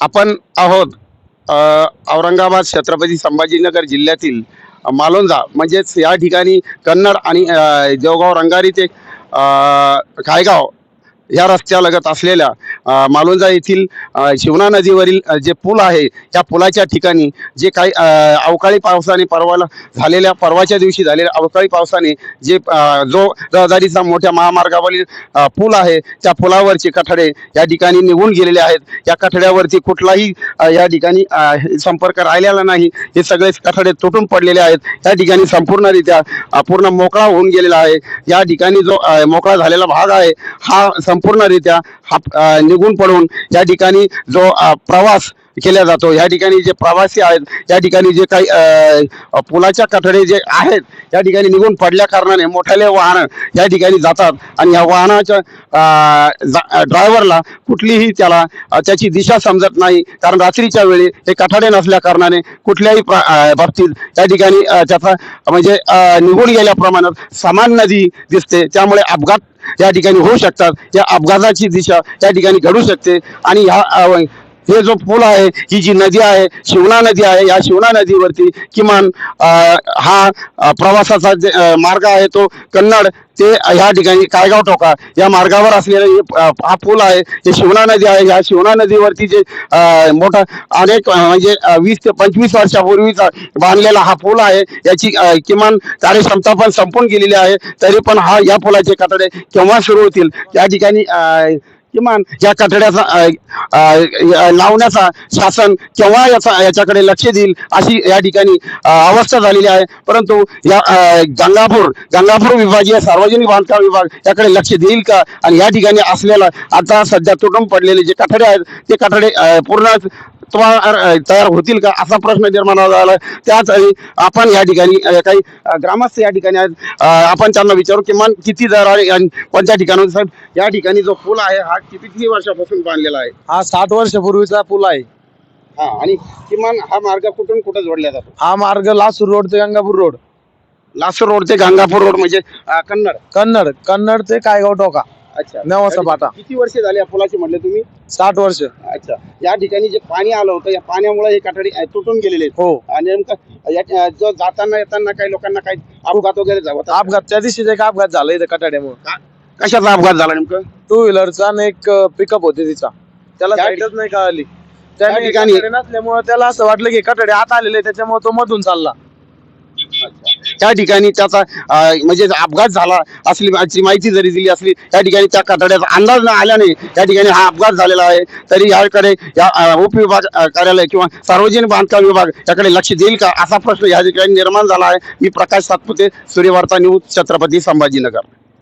आपण आहोत औरंगाबाद छत्रपती संभाजीनगर जिल्ह्यातील मालोंजा म्हणजेच या ठिकाणी कन्नड आणि जवगाव रंगारी ते खायगाव या रस्त्यालगत असलेल्या मालोंजा येथील शिवना नदीवरील जे पूल आहे त्या पुलाच्या ठिकाणी जे काही अवकाळी पावसाने परवाला झालेल्या परवाच्या दिवशी झालेल्या अवकाळी पावसाने जे जो रहदारीचा मोठ्या महामार्गावरील पूल आहे त्या पुलावरचे कठडे या ठिकाणी निघून गेलेले आहेत. या कठड्यावरती कुठलाही या ठिकाणी संपर्क राहिलेला नाही. हे सगळे कठडे तुटून पडलेले आहेत. या ठिकाणी संपूर्णरित्या पूर्ण मोकळा होऊन गेलेला आहे. या ठिकाणी जो मोकळा झालेला भाग आहे हा संपूर्णरित्या हाप निघून पडून या ठिकाणी जो प्रवास केला जातो या ठिकाणी जे प्रवासी आहेत या ठिकाणी जे काही पुलाच्या कठडे जे आहेत या ठिकाणी निघून पडल्या कारणाने मोठ्याले वाहनं या ठिकाणी जातात आणि या वाहनाच्या ड्रायव्हरला कुठलीही त्याला त्याची दिशा समजत नाही. कारण रात्रीच्या वेळी हे कठाडे नसल्या कारणाने कुठल्याही प्र- बाबतीत या ठिकाणी त्याचा म्हणजे निघून निघून गेल्याप्रमाणात समान नदी दिसते. त्यामुळे अपघात या ठिकाणी होऊ शकतात या अपघाताची दिशा या ठिकाणी घडू शकते. आणि ह्या हे जो पूल आहे ही जी नदी आहे शिवना नदी आहे या शिवना नदीवरती किमान हा प्रवासाचा जे मार्ग आहे तो कन्नड ते ह्या ठिकाणी कायगाव टोका या मार्गावर असलेला हा पूल आहे. हे शिवना नदी आहे. या शिवना नदीवरती जे मोठा अनेक म्हणजे वीस ते पंचवीस वर्षापूर्वीचा बांधलेला हा पूल आहे. याची किमान कार्यक्षमता पण संपून गेलेली आहे. तरी पण हा या पुलाचे कठडे केव्हा सुरू होतील? या ठिकाणी किमान या कठड्याचा लावण्याचा शासन केव्हा याचा याच्याकडे लक्ष देईल अशी या ठिकाणी अवस्था झालेली आहे. परंतु या गंगापूर गंगापूर विभागीय सार्वजनिक बांधकाम विभाग याकडे लक्ष देईल का? आणि या ठिकाणी असलेला आता सध्या तुटून पडलेले जे कठडे आहेत ते कठडे पूर्ण तयार तयार होतील का? असा प्रश्न निर्माण झाला त्याच आपण या ठिकाणी काही ग्रामस्थ या ठिकाणी आपण त्यांना विचारू किमान किती दर आहे कोणत्या ठिकाणाहून? साहेब या ठिकाणी जो पूल आहे हा किती किती वर्षापासून बांधलेला आहे? हा साठ वर्षापूर्वीचा पूल आहे. हा आणि किमान हा मार्ग कुठून कुठं जोडला जातो? हा मार्ग लासूर रोड ते गंगापूर रोड. लासूर रोड ते गंगापूर रोड म्हणजे कन्नड. कन्नड कन्नड ते कायगाव टोका. अच्छा. नेवासा पाटा. किती वर्ष झाली या पुलाची म्हटले तुम्ही? साठ वर्ष. अच्छा. या ठिकाणी जे पाणी आलं होतं या पाण्यामुळे हे कठडी तुटून गेलेले आहेत. हो. आणि नेमकं या- अ, जो जाताना येताना काही लोकांना काही अपघात वगैरे झाला होता? अपघात. त्या दिवशीच एक अपघात झाला इथं कटाड्यामुळे कशाचा अपघात झाला नेमकं? टू व्हीलरचा आणि एक पिकअप होती तिचा. त्याला त्या साईडच नाही कळाली. त्या ठिकाणी- नसल्यामुळे त्याला असं वाटलं की कटाडे आत आलेले त्याच्यामुळे तो मधून चालला. त्या ठिकाणी त्याचा म्हणजे अपघात झाला असली माहिती जरी दिली असली त्या ठिकाणी त्या कठड्याचा अंदाज न आल्याने त्या ठिकाणी हा अपघात झालेला आहे. तरी याकडे या उपविभाग कार्यालय किंवा सार्वजनिक बांधकाम विभाग याकडे लक्ष देईल का? असा प्रश्न या ठिकाणी निर्माण झाला आहे. मी प्रकाश सातपुते सूर्यवार्ता न्यूज छत्रपती संभाजीनगर.